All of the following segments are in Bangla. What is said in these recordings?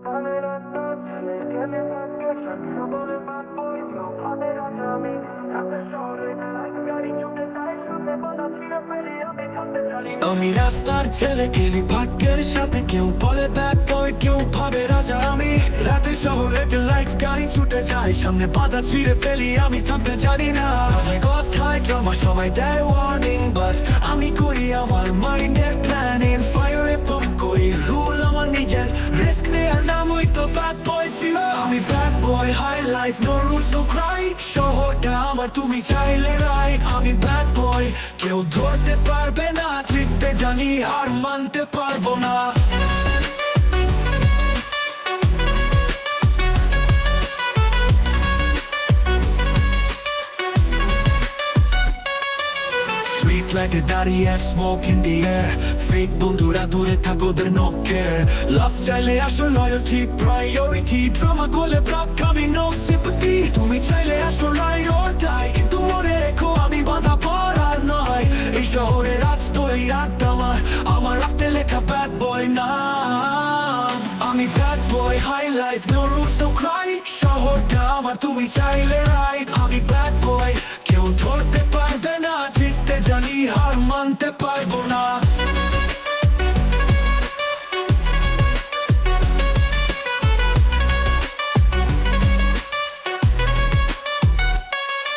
আমি রাস্তার ছেলে, গেলি ভাগ্যের সাথে। কেউ বলে ব্যাক বয় কেউ ভাবে রাজা আমি। রাতে শহরে লাইট গাড়ি ছুটে যায়, সামনে বাধা ছিঁড়ে ফেলি, আমি থাকতে জানি না। কথায় জমা, সবাই দেয় ওয়ার্নিং বাট আমি করি আমার মাইন্ডের ওই তো ব্যাড আমি bad boy high life no rules no cry শহরটা আমার তুমি চাইলে রাইট আমি ব্যাড বয় কেউ ধরতে পারবে না, জিততে জানি, হার মানতে পারব না। স্ট্রিট দাঁড়িয়ে smoke in the air fake বন্ধুরা দূরে থাকো ওদের নকের লাভ চাইলে আসো লয়্যালটি প্রায়োরিটি ড্রামা করলে ব্রাক আমি নো সিম্পাথি তুমি চাইলে আসো রাইড অর ডাই কিন্তু মনে রেখো আমি বাধা পড়ার নয় এই শহরে রাজ তৈরি রাত আমার আমার রাতে লেখা ব্যাড বয় না আমি bad boy high life no rules no cry শহরটা আমার তুমি চাইলে রাইট আমি ব্যাড পারব না।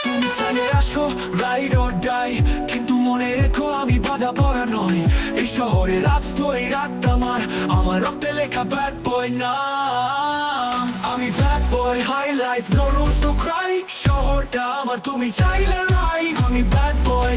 তুমি চাইলে আসো রাইড শহরে রাত তো রাত আমার আমার রক্তে লেখা ব্যাড বয় না আমি bad boy high life no rules no cry শহরটা আমার, তুমি চাইলে রাই আমি ব্যাড বয়